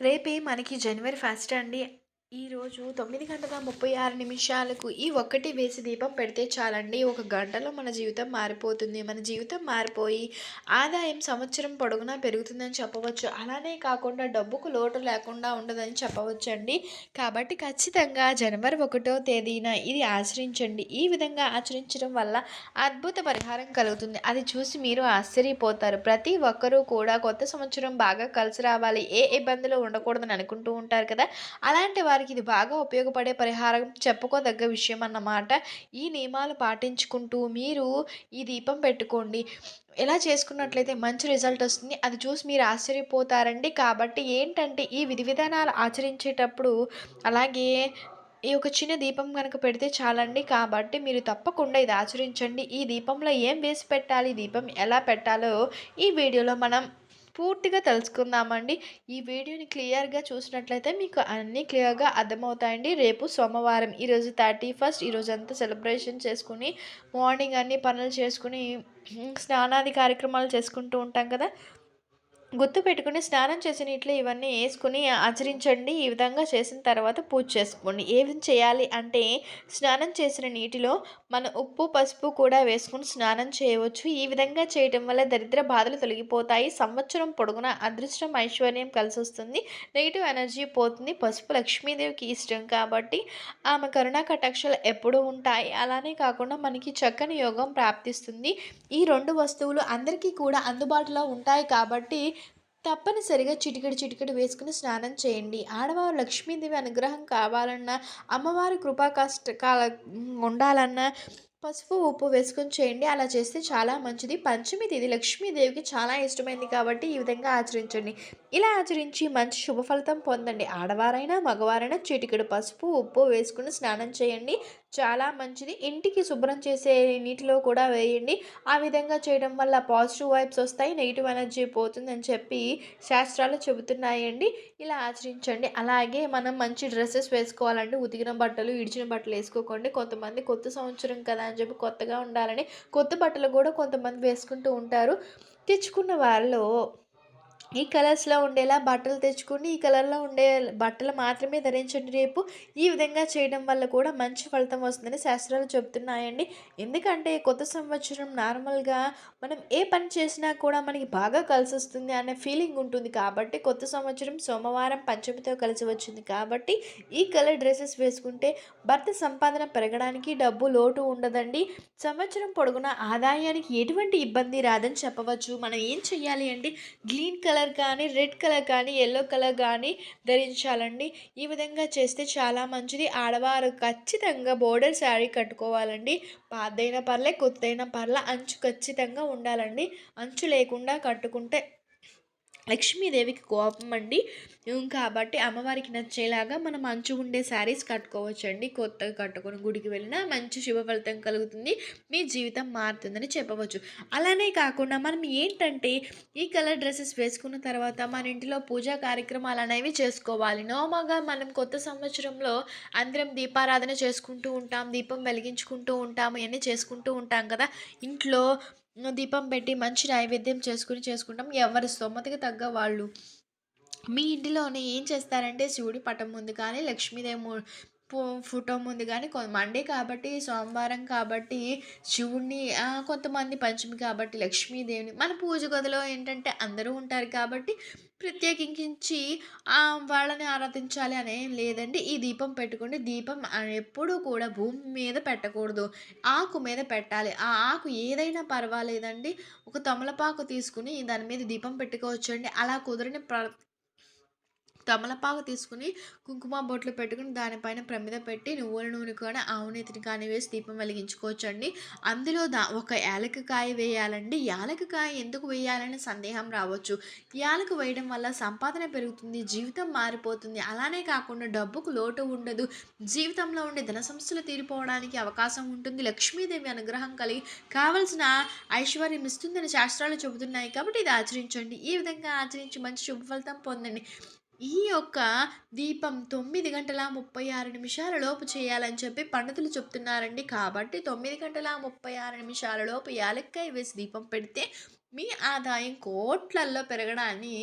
రేపే మనకి జనవరి ఫస్ట్ అండి. ఈరోజు తొమ్మిది గంటల 36 నిమిషాలకు ఈ ఒక్కటి వేసి దీపం పెడితే చాలండి. ఒక గంటలో మన జీవితం మారిపోతుంది. మన జీవితం మారిపోయి ఆదాయం సంవత్సరం పొడుగునా పెరుగుతుందని చెప్పవచ్చు. అలానే కాకుండా డబ్బుకు లోటు లేకుండా ఉండదని చెప్పవచ్చండి. కాబట్టి ఖచ్చితంగా జనవరి ఒకటో తేదీన ఇది ఆచరించండి. ఈ విధంగా ఆచరించడం వల్ల అద్భుత పరిహారం కలుగుతుంది. అది చూసి మీరు ఆశ్చర్యపోతారు. ప్రతి ఒక్కరూ కూడా కొత్త సంవత్సరం బాగా కలిసి రావాలి, ఏ ఇబ్బందులు ఉండకూడదని అనుకుంటూ ఉంటారు కదా! అలాంటి వారికి ఇది బాగా ఉపయోగపడే పరిహారం చెప్పుకోదగ్గ విషయం అన్నమాట. ఈ నియమాలు పాటించుకుంటూ మీరు ఈ దీపం పెట్టుకోండి. ఎలా చేసుకున్నట్లయితే మంచి రిజల్ట్ వస్తుంది. అది చూసి మీరు ఆశ్చర్యపోతారండి. కాబట్టి ఏంటంటే ఈ విధి విధానాలు ఆచరించేటప్పుడు అలాగే ఈ ఒక చిన్న దీపం కనుక పెడితే చాలండి. కాబట్టి మీరు తప్పకుండా ఇది ఆచరించండి. ఈ దీపంలో ఏం వేసి పెట్టాలి, దీపం ఎలా పెట్టాలో ఈ వీడియోలో మనం పూర్తిగా తెలుసుకుందామండి. ఈ వీడియోని క్లియర్‌గా చూసినట్లయితే మీకు అన్నీ క్లియర్‌గా అర్థమవుతాయండి. రేపు సోమవారం. ఈరోజు 31 ఈరోజంతా సెలబ్రేషన్ చేసుకొని మార్నింగ్ అన్ని పనులు చేసుకొని స్నానాది కార్యక్రమాలు చేసుకుంటూ ఉంటాం కదా! గుర్తుపెట్టుకొని స్నానం చేసిన నీటిలో ఇవన్నీ వేసుకుని ఆచరించండి. ఈ విధంగా చేసిన తర్వాత పూజ చేసుకోండి. ఏం చేయాలి అంటే స్నానం చేసిన నీటిలో మన ఉప్పు, పసుపు కూడా వేసుకొని స్నానం చేయవచ్చు. ఈ విధంగా చేయటం వల్ల దరిద్ర బాధలు తొలగిపోతాయి. సంవత్సరం పొడుగున అదృష్టం, ఐశ్వర్యం కలిసొస్తుంది. నెగిటివ్ ఎనర్జీ పోతుంది. పసుపు లక్ష్మీదేవికి ఇష్టం కాబట్టి ఆమె కరుణా కటాక్షలు ఎప్పుడూ ఉంటాయి. అలానే కాకుండా మనకి చక్కని యోగం ప్రాప్తిస్తుంది. ఈ రెండు వస్తువులు అందరికీ కూడా అందుబాటులో ఉంటాయి కాబట్టి తప్పనిసరిగా చిటికెడు చిటికెడు వేసుకుని స్నానం చేయండి. ఆడవారు లక్ష్మీదేవి అనుగ్రహం కావాలన్నా, అమ్మవారి కృపా కష్టకాల ఉండాలన్నా పసుపు, ఉప్పు వేసుకొని చేయండి. అలా చేస్తే చాలా మంచిది. పంచమి తిథి లక్ష్మీదేవికి చాలా ఇష్టమైంది కాబట్టి ఈ విధంగా ఆచరించండి. ఇలా ఆచరించి మంచి శుభ ఫలితం పొందండి. ఆడవారైనా, మగవారైనా చిటికెడు పసుపు, ఉప్పు వేసుకుని స్నానం చేయండి. చాలా మంచిది. ఇంటికి శుభ్రం చేసే నీటిలో కూడా వేయండి. ఆ విధంగా చేయడం వల్ల పాజిటివ్ వైబ్స్ వస్తాయి. నెగిటివ్ ఎనర్జీ పోతుందని చెప్పి శాస్త్రాలు చెబుతున్నాయండి. ఇలా ఆచరించండి. అలాగే మనం మంచి డ్రెస్సెస్ వేసుకోవాలండి. ఉతికిన బట్టలు, ఇడిచిన బట్టలు వేసుకోకండి. కొంతమంది కొత్త సంవత్సరం కదా అని చెప్పి కొత్తగా ఉండాలని కొత్త బట్టలు కూడా కొంతమంది వేసుకుంటూ ఉంటారు. తెచ్చుకున్న వారిలో ఈ కలర్స్‌లో ఉండేలా బట్టలు తెచ్చుకొని, ఈ కలర్‌లో ఉండే బట్టలు మాత్రమే ధరించండి రేపు. ఈ విధంగా చేయడం వల్ల కూడా మంచి ఫలితం వస్తుందని శాస్త్రాలు చెబుతున్నాయండి. ఎందుకంటే కొత్త సంవత్సరం నార్మల్‌గా మనం ఏ పని చేసినా కూడా మనకి బాగా కలిసి వస్తుంది అనే ఫీలింగ్ ఉంటుంది. కాబట్టి కొత్త సంవత్సరం సోమవారం పంచమితో కలిసి వచ్చింది కాబట్టి ఈ కలర్ డ్రెస్సెస్ వేసుకుంటే భర్త సంపాదన పెరగడానికి డబ్బు లోటు ఉండదండి. సంవత్సరం పొడుగున ఆదాయానికి ఎటువంటి ఇబ్బంది రాదని చెప్పవచ్చు. మనం ఏం చేయాలి అంటే గ్రీన్ కలర్ కానీ, రెడ్ కలర్ కానీ, ఎల్లో కలర్ కానీ ధరించాలండి. ఈ విధంగా చేస్తే చాలా మంచిది. ఆడవారు ఖచ్చితంగా బోర్డర్ శారీ కట్టుకోవాలండి. పాతైన పర్లే, కొత్తైన పర్లే అంచు ఖచ్చితంగా ఉండాలండి. అంచు లేకుండా కట్టుకుంటే లక్ష్మీదేవికి కోపం అండి. కాబట్టి అమ్మవారికి నచ్చేలాగా మనం అంచు ఉండే శారీస్ కట్టుకోవచ్చండి. కొత్తగా కట్టుకొని గుడికి వెళ్ళినా మంచి శుభ ఫలితం కలుగుతుంది. మీ జీవితం మారుతుందని చెప్పవచ్చు. అలానే కాకుండా మనం ఏంటంటే ఈ కలర్ డ్రెస్సెస్ వేసుకున్న తర్వాత మన ఇంటిలో పూజా కార్యక్రమాలు అనేవి చేసుకోవాలి. నార్మల్‌గా మనం కొత్త సంవత్సరంలో అందరం దీపారాధన చేసుకుంటూ ఉంటాం. దీపం వెలిగించుకుంటూ ఉంటాం. ఇవన్నీ చేసుకుంటూ ఉంటాం కదా! ఇంట్లో దీపం పెట్టి మంచి నైవేద్యం చేసుకొని చేసుకుంటాం. ఎవరి స్తోమతకి తగ్గ వాళ్ళు మీ ఇంటిలోనే ఏం చేస్తారంటే శివుడి పటం ముందు కానీ, లక్ష్మీదేవి ఫోటో ఉంది కానీ కొంత మండే కాబట్టి, సోమవారం కాబట్టి శివుడిని కొంతమంది పంచమి కాబట్టి లక్ష్మీదేవిని మన పూజ గదిలో ఏంటంటే అందరూ ఉంటారు కాబట్టి ప్రత్యేకించి వాళ్ళని ఆరాధించాలి అనేం లేదండి. ఈ దీపం పెట్టుకోండి. దీపం ఎప్పుడూ కూడా భూమి మీద పెట్టకూడదు. ఆకు మీద పెట్టాలి. ఆ ఆకు ఏదైనా పర్వాలేదండి. ఒక తమలపాకు తీసుకొని దాని మీద దీపం పెట్టుకోవచ్చండి. అలా కుదరని ప్ర తమలపాకు తీసుకొని కుంకుమ బొట్లు పెట్టుకుని దానిపైన ప్రమిద పెట్టి నువ్వుల నూనె కానీ, ఆవునీతిని కానీ వేసి దీపం వెలిగించుకోవచ్చండి. అందులో దా ఒక యాలకుకాయ వేయాలండి. యాలకకాయ ఎందుకు వేయాలని సందేహం రావచ్చు. యాలకు వేయడం వల్ల సంపాదన పెరుగుతుంది. జీవితం మారిపోతుంది. అలానే కాకుండా డబ్బుకు లోటు ఉండదు. జీవితంలో ఉండే ధన సమస్యలు తీరిపోవడానికి అవకాశం ఉంటుంది. లక్ష్మీదేవి అనుగ్రహం కలిగి కావాల్సిన ఐశ్వర్యం ఇస్తుందని శాస్త్రాలు చెబుతున్నాయి కాబట్టి ఇది ఆచరించండి. ఈ విధంగా ఆచరించి మంచి శుభ ఫలితం పొందండి. ఈ యొక్క దీపం తొమ్మిది గంటల 36 నిమిషాల లోపు చేయాలని చెప్పి పండితులు చెప్తున్నారండి. కాబట్టి తొమ్మిది గంటల 36 నిమిషాల లోపు యాలక్కాయ వేసి దీపం పెడితే మీ ఆదాయం కోట్లల్లో పెరగడాన్ని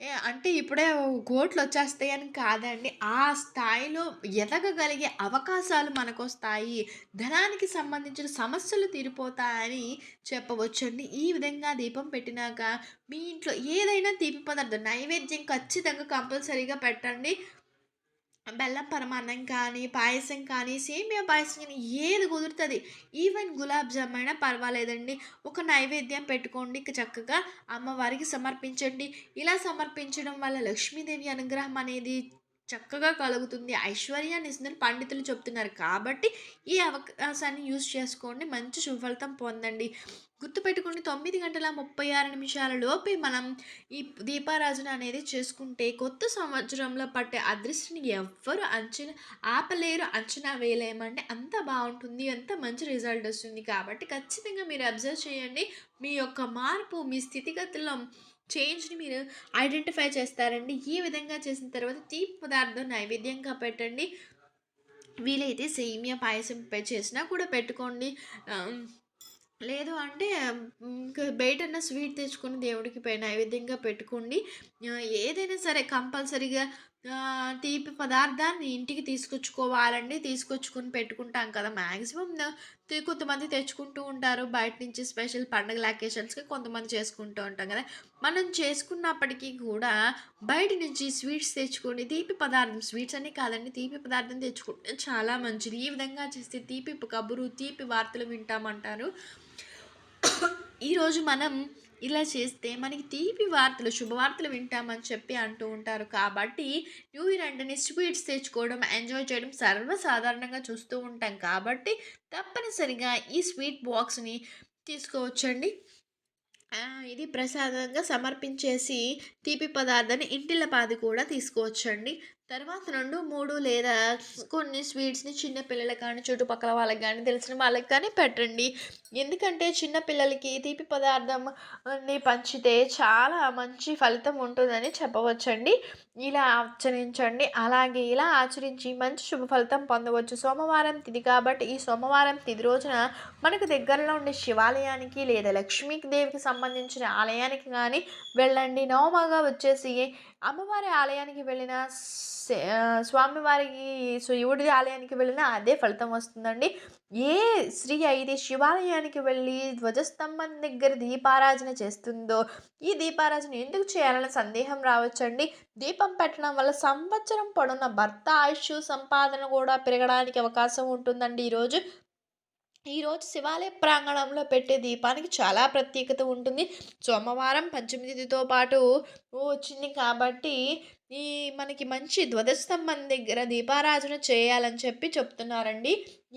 ఏ అంటే ఇప్పుడే కోట్లు వచ్చేస్తాయని కాదండి. ఆ స్థాయిలో ఎదగగలిగే అవకాశాలు మనకొస్తాయి. ధనానికి సంబంధించిన సమస్యలు తీరిపోతాయని చెప్పవచ్చండి. ఈ విధంగా దీపం పెట్టినాక మీ ఇంట్లో ఏదైనా తీపి పదార్థం నైవేద్యం ఖచ్చితంగా కంపల్సరీగా పెట్టండి. బెల్లం పరమాన్నం కానీ, పాయసం కానీ, సేమియా పాయసం కానీ ఏది కుదురుతుంది ఈవెన్ గులాబ్ జామ్ అయినా పర్వాలేదండి. ఒక నైవేద్యం పెట్టుకోండి చక్కగా అమ్మవారికి సమర్పించండి. ఇలా సమర్పించడం వల్ల లక్ష్మీదేవి అనుగ్రహం అనేది చక్కగా కలుగుతుంది. ఐశ్వర్యాన్ని ఇస్తుందని పండితులు చెప్తున్నారు. కాబట్టి ఈ అవకాశాన్ని యూజ్ చేసుకోండి. మంచి సుఫలితం పొందండి. గుర్తుపెట్టుకుని తొమ్మిది గంటల 36 నిమిషాల లోపే మనం ఈ దీపారాజన అనేది చేసుకుంటే కొత్త సంవత్సరంలో పట్టే అదృష్టిని ఎవ్వరు అంచనా ఆపలేరు, అంచనా వేయలేమండి. అంత బాగుంటుంది అంత మంచి రిజల్ట్ వస్తుంది. కాబట్టి ఖచ్చితంగా మీరు అబ్జర్వ్ చేయండి. మీ యొక్క మార్పు మీ స్థితిగతుల్లో చేంజ్‌ని మీరు ఐడెంటిఫై చేస్తారండి. ఈ విధంగా చేసిన తర్వాత తీపి పదార్థం నైవేద్యంగా పెట్టండి. వీలైతే సేమియా పాయసం చేసినా కూడా పెట్టుకోండి. లేదు అంటే బయట బయటన్న స్వీట్ తెచ్చుకొని దేవుడికి పోయి నైవేద్యంగా పెట్టుకోండి. ఏదైనా సరే కంపల్సరీగా తీపి పదార్థాన్ని ఇంటికి తీసుకొచ్చుకోవాలండి. తీసుకొచ్చుకొని పెట్టుకుంటాం కదా! మ్యాక్సిమం కొంతమంది తెచ్చుకుంటూ ఉంటారు. బయట నుంచి స్పెషల్ పండుగ అకేషన్స్‌కి కొంతమంది చేసుకుంటూ ఉంటాం కదా! మనం చేసుకున్నప్పటికీ కూడా బయట నుంచి స్వీట్స్ తెచ్చుకొని తీపి పదార్థం స్వీట్స్ అని కాదండి. తీపి పదార్థం తెచ్చుకుంటే చాలా మంచిది. ఈ విధంగా చేస్తే తీపి కబురు, తీపి వార్తలు వింటామంటారు. ఈరోజు మనం ఇలా చేస్తే మనకి తీపి వార్తలు, శుభవార్తలు వింటామని చెప్పి అంటూ ఉంటారు. కాబట్టి న్యూ ఇయర్ అంటేనే స్వీట్స్ తెచ్చుకోవడం, ఎంజాయ్ చేయడం సర్వసాధారణంగా చూస్తూ ఉంటాం. కాబట్టి తప్పనిసరిగా ఈ స్వీట్ బాక్స్‌ని తీసుకోవచ్చండి. ఇది ప్రసాదంగా సమర్పించేసి తీపి పదార్థాన్ని ఇంటిల పాది కూడా తీసుకోవచ్చండి. తర్వాత 2, 3 లేదా కొన్ని స్వీట్స్‌ని చిన్నపిల్లలకు కానీ, చుట్టుపక్కల వాళ్ళకి కానీ తెలిసిన వాళ్ళకి కానీ పెట్టండి. ఎందుకంటే చిన్న పిల్లలకి తీపి పదార్థం ని పంచితే చాలా మంచి ఫలితం ఉంటుందని చెప్పవచ్చండి. ఇలా ఆచరించండి. అలాగే ఇలా ఆచరించి మంచి శుభ ఫలితం పొందవచ్చు. సోమవారం తిది కాబట్టి ఈ సోమవారం తిది రోజున మనకు దగ్గరలో ఉండే శివాలయానికి లేదా లక్ష్మీదేవికి సంబంధించిన ఆలయానికి కానీ వెళ్ళండి. నవమగా వచ్చేసి అమ్మవారి ఆలయానికి వెళ్ళిన స్వామివారికి శివుడి ఆలయానికి వెళ్ళినా అదే ఫలితం వస్తుందండి. ఏ స్త్రీ అయితే శివాలయానికి వెళ్ళి ధ్వజస్తంభం దగ్గర దీపారాజన చేస్తుందో, ఈ దీపారాజన ఎందుకు చేయాలన్న సందేహం రావచ్చండి. దీపం పెట్టడం వల్ల సంవత్సరం పొడవునా భర్త ఆయుష్ సంపాదన కూడా పెరగడానికి అవకాశం ఉంటుందండి ఈరోజు. ఈరోజు శివాలయ ప్రాంగణంలో పెట్టే దీపానికి చాలా ప్రత్యేకత ఉంటుంది. సోమవారం పంచమి తిథితో పాటు వచ్చింది కాబట్టి ఈ మనకి మంచి ధ్వజస్తంభం దగ్గర దీపారాజన చేయాలని చెప్పి చెప్తున్నారండి.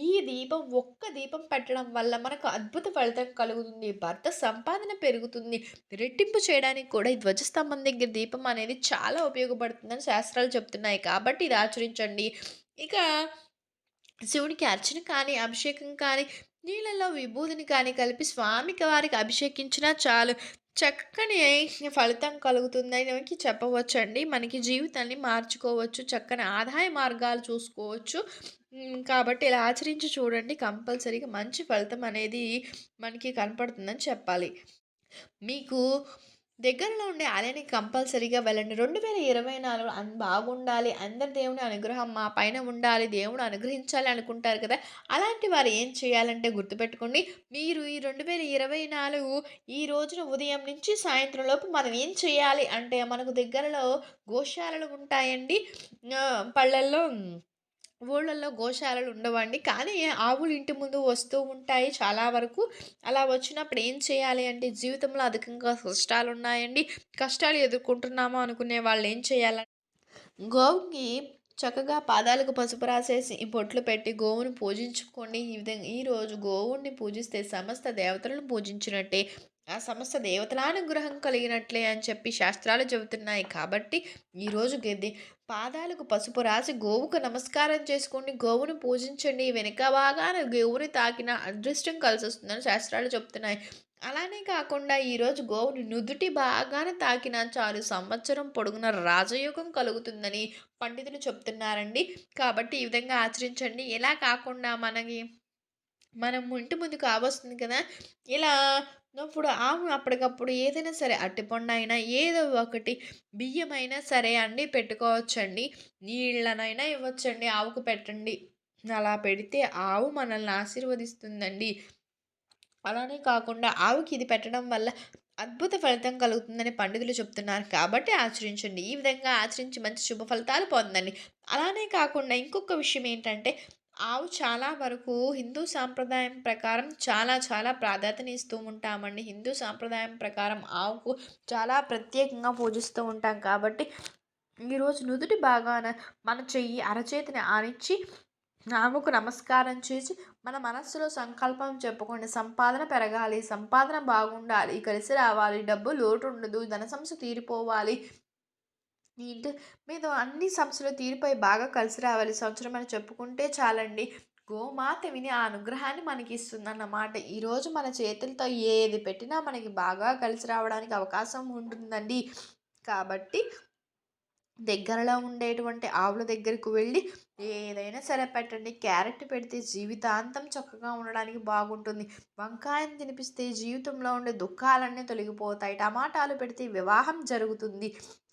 ఈ దీపం ఒక్క దీపం పెట్టడం వల్ల మనకు అద్భుత ఫలితం కలుగుతుంది. భర్త సంపాదన పెరుగుతుంది. రెట్టింపు చేయడానికి కూడా ఈ ధ్వజస్తంభం దగ్గర దీపం అనేది చాలా ఉపయోగపడుతుందని శాస్త్రాలు చెప్తున్నాయి. కాబట్టి ఇది ఆచరించండి. ఇక శివునికి అర్చన కానీ, అభిషేకం కానీ, నీళ్ళలో విభూతిని కానీ కలిపి స్వామికి వారికి అభిషేకించినా చాలు చక్కని ఫలితం కలుగుతుందని చెప్పవచ్చండి. మనకి జీవితాన్ని మార్చుకోవచ్చు. చక్కని ఆదాయ మార్గాలు చూసుకోవచ్చు. కాబట్టి ఇలా ఆచరించి చూడండి. కంపల్సరీగా మంచి ఫలితం అనేది మనకి కనపడుతుందని చెప్పాలి. మీకు దగ్గరలో ఉండే ఆలయానికి కంపల్సరీగా వెళ్ళండి. 2024 అన్ బాగుండాలి. అందరి దేవుని అనుగ్రహం మా పైన ఉండాలి. దేవుడు అనుగ్రహించాలి అనుకుంటారు కదా! అలాంటి వారు ఏం చేయాలంటే గుర్తుపెట్టుకోండి. మీరు ఈ 2024 ఈ రోజున ఉదయం నుంచి సాయంత్రం లోపు మనం ఏం చేయాలి అంటే మనకు దగ్గరలో గోశాలలు ఉంటాయండి. పళ్ళల్లో ఊళ్ళల్లో గోశాలలు ఉండవండి. కానీ ఆవులు ఇంటి ముందు వస్తూ ఉంటాయి చాలా వరకు. అలా వచ్చినప్పుడు ఏం చేయాలి అంటే జీవితంలో అధికంగా కష్టాలు ఉన్నాయండి కష్టాలు ఎదుర్కొంటున్నామో అనుకునే వాళ్ళు ఏం చేయాలంటే గోవుకి చక్కగా పాదాలకు పసుపు రాసేసి బొట్లు పెట్టి గోవును పూజించుకోండి. ఈ విధంగా ఈరోజు గోవుని పూజిస్తే సమస్త దేవతలను పూజించినట్టే. ఆ సమస్త దేవతల అనుగ్రహం కలిగినట్లే అని చెప్పి శాస్త్రాలు చెబుతున్నాయి. కాబట్టి ఈరోజు గది పాదాలకు పసుపు రాసి గోవుకు నమస్కారం చేసుకోండి. గోవును పూజించండి. వెనుక భాగాన గోవుని తాకిన అదృష్టం కలిసి వస్తుందని శాస్త్రాలు చెబుతున్నాయి అలానే కాకుండా ఈరోజు గోవుని నుదుటి బాగాన తాకినా చాలు సంవత్సరం పొడుగున రాజయోగం కలుగుతుందని పండితులు చెప్తున్నారండి. కాబట్టి ఈ విధంగా ఆచరించండి. ఇలా కాకుండా మనకి మనం ఇంటి ముందు కావొస్తుంది కదా! ఇలా అప్పుడు ఆవు అప్పటికప్పుడు ఏదైనా సరే అట్టిపండు అయినా ఏదో ఒకటి బియ్యమైనా సరే అండి పెట్టుకోవచ్చండి. నీళ్ళనైనా ఇవ్వచ్చండి. ఆవుకు పెట్టండి. అలా పెడితే ఆవు మనల్ని ఆశీర్వదిస్తుందండి. అలానే కాకుండా ఆవుకి ఇది పెట్టడం వల్ల అద్భుత ఫలితం కలుగుతుందని పండితులు చెప్తున్నారు. కాబట్టి ఆచరించండి. ఈ విధంగా ఆచరించి మంచి శుభ ఫలితాలు పొందండి. అలానే కాకుండా ఇంకొక విషయం ఏంటంటే ఆవు చాలా వరకు హిందూ సాంప్రదాయం ప్రకారం చాలా చాలా ప్రాధాన్యత ఇస్తూ ఉంటామండి. హిందూ సాంప్రదాయం ప్రకారం ఆవుకు చాలా ప్రత్యేకంగా పూజిస్తూ ఉంటాం కాబట్టి ఈరోజు నుదుటి భాగాన మన చెయ్యి అరచేతిని ఆనిచ్చి ఆమెకు నమస్కారం చేసి మన మనస్సులో సంకల్పం చెప్పుకోండి. సంపాదన పెరగాలి సంపాదన బాగుండాలి కలిసి రావాలి డబ్బు లోటు ఉండదు ధన సమస్య తీరిపోవాలి ఈ ఇంటి మీద అన్ని సమస్యలు తీరిపోయి బాగా కలిసి రావాలి. సంవత్సరం అని చెప్పుకుంటే చాలండి. గోమాత విని ఆ అనుగ్రహాన్ని మనకి ఇస్తుందన్నమాట ఈరోజు మన చేతులతో ఏది పెట్టినా మనకి బాగా కలిసి రావడానికి అవకాశం ఉంటుందండి. కాబట్టి దగ్గరలో ఉండేటువంటి ఆవుల దగ్గరకు వెళ్ళి ఏదైనా సరే పెట్టండి. క్యారెట్ పెడితే జీవితాంతం చక్కగా ఉండడానికి బాగుంటుంది. వంకాయను తినిపిస్తే జీవితంలో ఉండే దుఃఖాలన్నీ తొలగిపోతాయి. టమాటాలు పెడితే వివాహం జరుగుతుంది.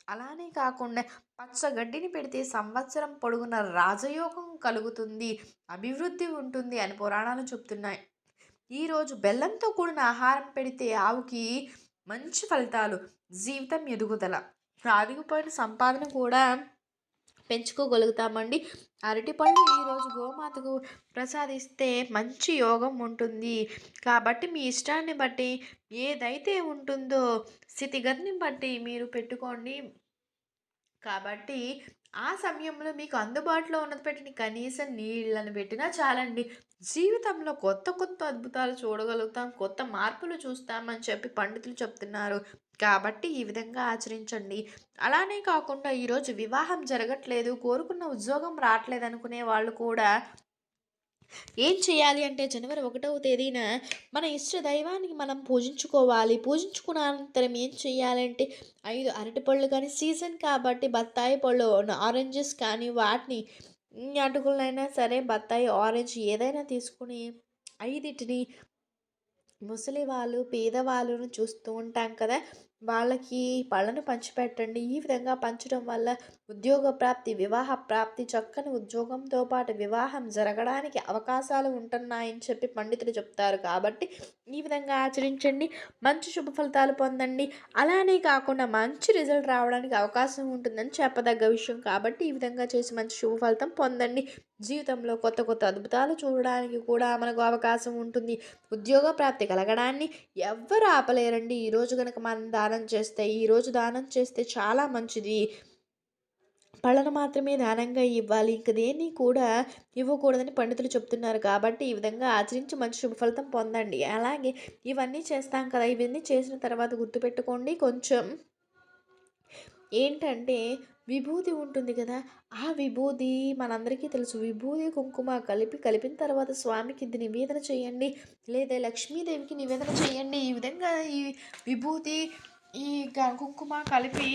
అలానే కాకుండా పచ్చగడ్డిని పెడితే సంవత్సరం పొడుగున రాజయోగం కలుగుతుంది అభివృద్ధి ఉంటుంది అని పురాణాలు చెప్తున్నాయి. ఈరోజు బెల్లంతో కూడిన ఆహారం పెడితే ఆవుకి మంచి ఫలితాలు జీవితం ఎదుగుదల. ఆదిగిపోయిన సంపాదన కూడా పెంచుకోగలుగుతామండి. అరటిపండు ఈరోజు గోమాతకు ప్రసాదిస్తే మంచి యోగం ఉంటుంది. కాబట్టి మీ ఇష్టాన్ని బట్టి ఏదైతే ఉంటుందో స్థితిగతిని బట్టి మీరు పెట్టుకోండి. కాబట్టి ఆ సమయంలో మీకు అందుబాటులో ఉన్నది పెట్టిన కనీసం నీళ్ళని పెట్టినా చాలండి. జీవితంలో కొత్త కొత్త అద్భుతాలు చూడగలుగుతాం కొత్త మార్పులు చూస్తామని చెప్పి పండితులు చెప్తున్నారు. కాబట్టి ఈ విధంగా ఆచరించండి. అలానే కాకుండా ఈరోజు వివాహం జరగట్లేదు కోరుకున్న ఉద్యోగం రావట్లేదు అనుకునే వాళ్ళు కూడా ఏం చేయాలి అంటే జనవరి ఒకటవ తేదీన మన ఇష్ట దైవానికి మనం పూజించుకోవాలి. పూజించుకున్న అనంతరం ఏం చేయాలంటే ఐదు అరటిపళ్ళు కానీ సీజన్ కాబట్టి బత్తాయి పళ్ళు ఆరెంజెస్ కానీ వాటిని అటుకులైనా సరే బత్తాయి ఆరెంజ్ ఏదైనా తీసుకుని ఐదిటిని ముసలి వాళ్ళు పేదవాళ్ళను చూస్తూ ఉంటాం కదా. వాళ్ళకి పళ్ళను పంచిపెట్టండి. ఈ విధంగా పంచడం వల్ల ఉద్యోగ ప్రాప్తి వివాహ ప్రాప్తి చక్కని ఉద్యోగంతో పాటు వివాహం జరగడానికి అవకాశాలు ఉంటున్నాయని చెప్పి పండితులు చెప్తారు. కాబట్టి ఈ విధంగా ఆచరించండి. మంచి శుభ ఫలితాలు పొందండి. అలానే కాకుండా మంచి రిజల్ట్ రావడానికి అవకాశం ఉంటుందని చెప్పదగ్గ విషయం. కాబట్టి ఈ విధంగా చేసి మంచి శుభ ఫలితం పొందండి. జీవితంలో కొత్త కొత్త అద్భుతాలు చూడడానికి కూడా మనకు అవకాశం ఉంటుంది. ఉద్యోగ ప్రాప్తి కలగడాన్ని ఎవ్వరు ఆపలేరండి. ఈరోజు కనుక మనం దానం చేస్తే ఈరోజు దానం చేస్తే చాలా మంచిది. పళ్ళను మాత్రమే దానంగా ఇవ్వాలి. ఇంక దేన్ని కూడా ఇవ్వకూడదని పండితులు చెప్తున్నారు కాబట్టి ఈ విధంగా ఆచరించి మంచి శుభఫలితం పొందండి. అలాగే ఇవన్నీ చేస్తాం కదా ఇవన్నీ చేసిన తర్వాత గుర్తుపెట్టుకోండి. కొంచెం ఏంటంటే విభూది ఉంటుంది కదా ఆ విభూది మనందరికీ తెలుసు. విభూది కుంకుమ కలిపి కలిపిన తర్వాత స్వామికి ఇది నివేదన చేయండి. లేదా లక్ష్మీదేవికి నివేదన చేయండి. ఈ విధంగా ఈ విభూతి ఈ కుంకుమ కలిపి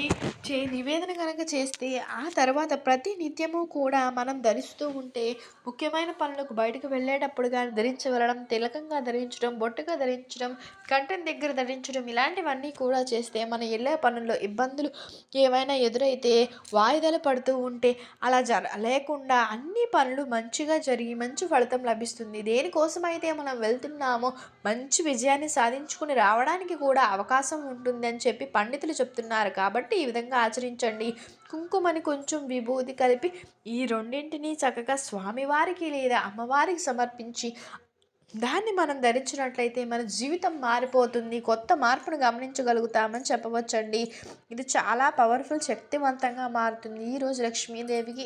చే నివేదన కనుక చేస్తే ఆ తర్వాత ప్రతి నిత్యము కూడా మనం ధరిస్తూ ఉంటే ముఖ్యమైన పనులకు బయటకు వెళ్ళేటప్పుడు కానీ ధరించి వెళ్ళడం తిలకంగా ధరించడం బొట్టుగా ధరించడం కంటెం దగ్గర ధరించడం ఇలాంటివన్నీ కూడా చేస్తే మన వెళ్ళే పనుల్లో ఇబ్బందులు ఏమైనా ఎదురైతే వాయిదాలు పడుతూ ఉంటే అలా జర లేకుండా అన్ని పనులు మంచిగా జరిగి మంచి ఫలితం లభిస్తుంది. దేనికోసమైతే మనం వెళ్తున్నామో మంచి విజయాన్ని సాధించుకుని రావడానికి కూడా అవకాశం ఉంటుందని చెప్పి పండితులు చెప్తున్నారు కాబట్టి ఈ విధంగా ఆచరించండి. కుంకుమని కొంచెం విభూతి కలిపి ఈ రెండింటిని చక్కగా స్వామివారికి లేదా అమ్మవారికి సమర్పించి దాన్ని మనం ధరించినట్లయితే మన జీవితం మారిపోతుంది. కొత్త మార్పును గమనించగలుగుతామని చెప్పవచ్చండి. ఇది చాలా పవర్ఫుల్ శక్తివంతంగా మారుతుంది. ఈరోజు లక్ష్మీదేవికి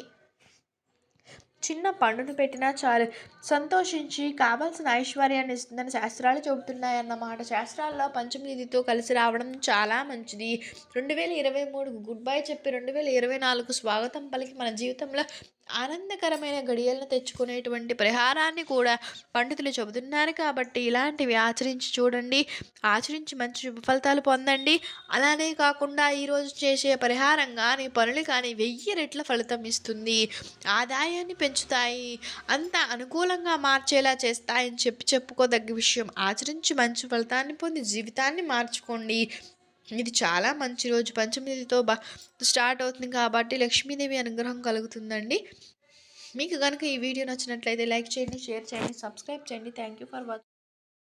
చిన్న పండును పెట్టినా చాలు. సంతోషించి కావాల్సిన ఐశ్వర్యాన్ని ఇస్తుందని శాస్త్రాలు చెబుతున్నాయన్నమాట శాస్త్రాల్లో పంచమీదితో కలిసి రావడం చాలా మంచిది. రెండు వేల ఇరవై మూడు గుడ్ బై చెప్పి రెండు వేల ఇరవై నాలుగు స్వాగతం పలికి మన జీవితంలో ఆనందకరమైన గడియలను తెచ్చుకునేటువంటి పరిహారాన్ని కూడా పండితులు చెబుతున్నారు కాబట్టి ఇలాంటివి ఆచరించి చూడండి. ఆచరించి మంచి శుభ ఫలితాలు పొందండి. అలానే కాకుండా ఈరోజు చేసే పరిహారం కానీ పనులు కానీ వెయ్యి రెట్ల ఫలితం ఇస్తుంది. ఆదాయాన్ని పెంచుతాయి. అంత అనుకూలంగా మార్చేలా చేస్తాయని చెప్పి చెప్పుకోదగ్గ విషయం. ఆచరించి మంచి ఫలితాన్ని పొంది జీవితాన్ని మార్చుకోండి. ఇది చాలా మంచి రోజు. పంచమిదితో బా స్టార్ట్ అవుతుంది కాబట్టి లక్ష్మీదేవి అనుగ్రహం కలుగుతుందండి. మీకు కనుక ఈ వీడియో నచ్చినట్లయితే లైక్ చేయండి షేర్ చేయండి సబ్స్క్రైబ్ చేయండి. Thank you for watching